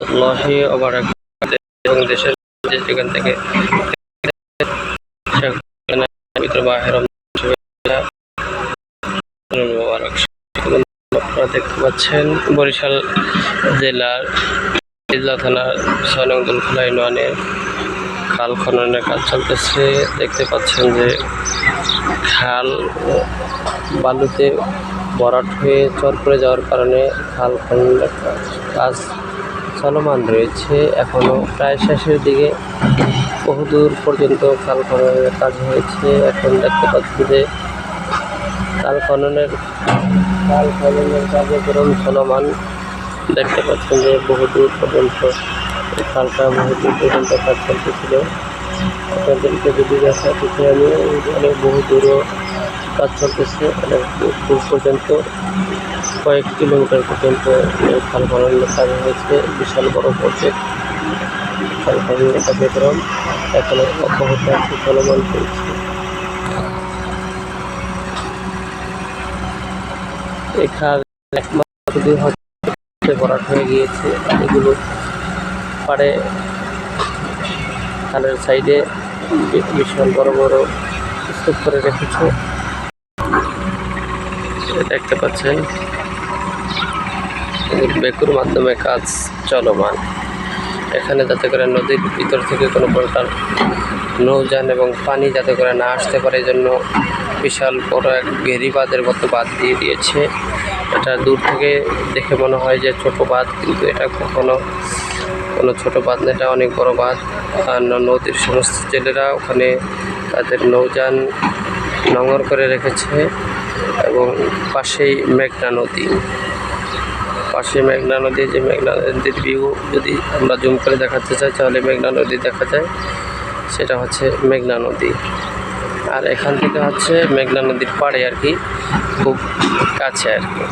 রহমতুল্লাহি ওবারাক এবং দেশের যেখান থেকে আপনারা দেখতে পাচ্ছেন বরিশাল জেলার ইজলা থানার ছয় নং দোলখোলা ইউনিয়নের খাল খননের কাজ চলতেছে। দেখতে পাচ্ছেন যে খাল বালুতে ভরাট হয়ে চর পড়ে যাওয়ার কারণে খাল খননের কাজ চলমান রয়েছে। এখনও প্রায় শেষের দিকে বহুদূর পর্যন্ত খাল খননের কাজ হয়েছে। এখন দেখতে পাচ্ছি যে খাল খননের খাল খননের কার্যক্রম চলমান। দেখতে পাচ্ছেন যে বহুদূর পর্যন্ত খালটা বহুদূর পর্যন্ত কাজ চলতেছিল। আপনাদেরকে যদি দেখা আমি অনেক বহু দূরও কাজ চলতেছে অনেক দূর পর্যন্ত কয়েক কিলোমিটার পর্যন্ত খাল খননের কাজ হয়েছে, বিশাল বড় প্রজেক্ট খাল খননের কার্যক্রম। এখনও অব্যাহত আছে, চলমান চলছে। এই হয়ে গিয়েছে, এগুলো পাড়ে খালের সাইডে বিশাল বড় বড় স্তূপ করে রেখেছে। দেখতে পাচ্ছেন। বেকুর মাধ্যমে কাজ চলমান। এখানে যাতে করে নদীর ভিতর থেকে কোনো প্রকার নৌযান এবং পানি যাতে করে না আসতে পারে, এই জন্য বিশাল বড় এক গেরিবাদের মতো বাঁধ দিয়ে দিয়েছে। এটা দূর থেকে দেখে মনে হয় যে ছোট বাঁধ, কিন্তু এটা কখনো কোনো ছোট বাঁধ না, এটা অনেক বড় বাঁধ। আর নদীর সমস্ত জেলেরা ওখানে তাদের নৌযান নোঙর করে রেখেছে। এবং পাশেই মেঘনা নদী। পাশে মেঘনা নদী, যে মেঘনা নদীর ভিউ যদি আমরা জুম করে দেখাতে চাই, তাহলে মেঘনা নদী দেখা যায়। সেটা হচ্ছে মেঘনা নদী। আর এখান থেকে হচ্ছে মেঘনা নদীর পাড়ে আর কি, খুব কাছে আর কি।